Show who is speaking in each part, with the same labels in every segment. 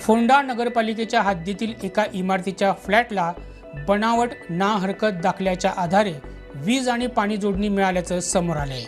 Speaker 1: फोंडा नगरपालिकेच्या हद्दीतील एका इमारतीच्या फ्लॅटला बनावट ना हरकत दाखल्याच्या आधारे वीज आणि पाणी जोडणी मिळाल्याचं समोर आले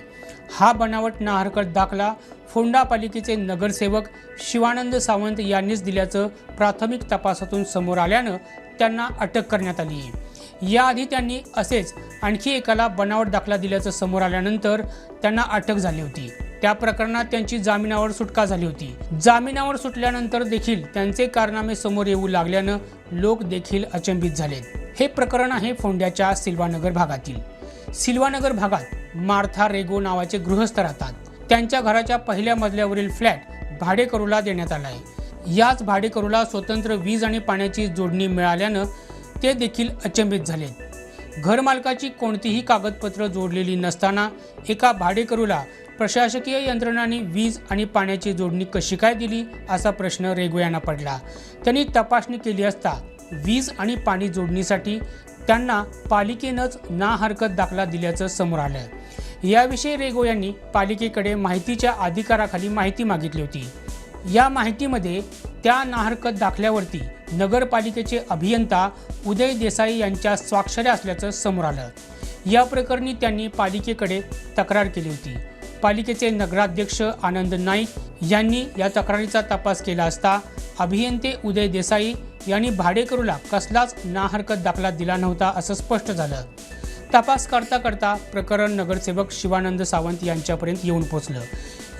Speaker 1: हा बनावट ना हरकत दाखला फोंडा पालिकेचे नगरसेवक शिवानंद सावंत यांनीच दिल्याचं प्राथमिक तपासातून समोर आल्यानं त्यांना अटक करण्यात आली. आहे याआधी त्यांनी असेच आणखी एकाला बनावट दाखला दिल्याचं समोर आल्यानंतर त्यांना अटक झाली होती. त्या प्रकरणात त्यांची जामिनावर सुटका झाली होती. जामिनावर सुटल्यानंतर देखील त्यांचे कारनामे समोर येऊ लागल्यानं लोक देखील अचंबित झालेत. हे प्रकरण आहे फोंड्याच्या सिल्वानगर भागातील. सिल्वानगर भागात मार्था रेगो नावाचे गृहस्थ राहतात. त्यांच्या घराच्या पहिल्या मजल्यावरील फ्लॅट भाडेकरूला देण्यात आला आहे याच भाडेकरूला स्वतंत्र वीज आणि पाण्याची जोडणी मिळाल्यानं ते देखील अचंबित झालेत. घरमालकाची कोणतीही कागदपत्र जोडलेली नसताना एका भाडेकरूला प्रशासकीय यंत्रणांनी वीज आणि पाण्याची जोडणी कशी काय दिली असा प्रश्न रेगो यांना पडला. त्यांनी तपासणी केली असता वीज आणि पाणी जोडणीसाठी त्यांना पालिकेनंच ना हरकत दाखला दिल्याचं समोर आलं. याविषयी रेगो यांनी पालिकेकडे माहितीच्या अधिकाराखाली माहिती मागितली होती. या माहितीमध्ये त्या नाहरकत दाखल्यावरती नगरपालिकेचे अभियंता उदय देसाई यांच्या स्वाक्षऱ्या असल्याचं समोर आलं. या प्रकरणी त्यांनी पालिकेकडे तक्रार केली होती. पालिकेचे नगराध्यक्ष आनंद नाईक यांनी या तक्रारीचा तपास केला असता अभियंते उदय देसाई यांनी भाडेकरूला कसलाच नाहरकत दाखला दिला नव्हता असं स्पष्ट झालं. तपास करता करता प्रकरण नगरसेवक शिवानंद सावंत यांच्यापर्यंत येऊन पोचलं.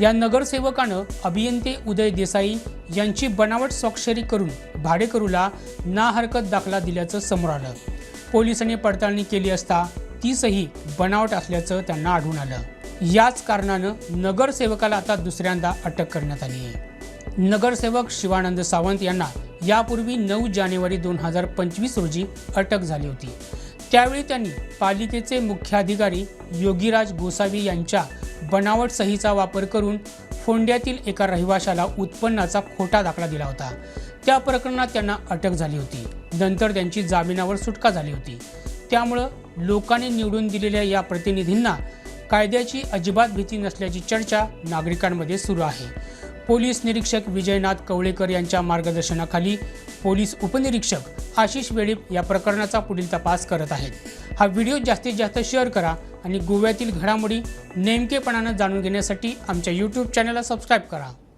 Speaker 1: या नगरसेवकानं अभियंते उदय देसाई यांची बनावट स्वाक्षरी करून भाडेकरूला ना हरकत दाखला दिल्याचं समोर आलं. पोलिसांनी पडताळणी केली असता तीसही बनावट असल्याचं त्यांना आढळून आलं. याच कारणानं नगरसेवकाला आता दुसऱ्यांदा अटक करण्यात आली आहे. नगरसेवक शिवानंद सावंत यांना यापूर्वी नऊ जानेवारी दोन हजार पंचवीस रोजी अटक झाली होती. त्यावेळी त्यांनी पालिकेचे मुख्याधिकारी योगीराज गोसावी यांच्या बनावट सहीचा वापर करून फोंड्यातील एका रहिवाशाला उत्पन्नाचा खोटा दाखला दिला होता. त्या प्रकरणात त्यांना अटक झाली होती. नंतर त्यांची जामिनावर सुटका झाली होती. त्यामुळं लोकांनी निवडून दिलेल्या या प्रतिनिधींना कायद्याची अजिबात भीती नसल्याची चर्चा नागरिकांमध्ये सुरू आहे. पोलीस निरीक्षक विजयनाथ कवळेकर यांच्या मार्गदर्शनाखाली पोलीस उपनिरीक्षक आशिष वेळीप या प्रकरणाचा पुढील तपास करत आहेत. हा व्हिडिओ जास्तीत जास्त शेअर करा आणि गोव्यातील घडामोडी नेमकेपणानं जाणून घेण्यासाठी आमच्या यूट्यूब चॅनलला सबस्क्राईब करा.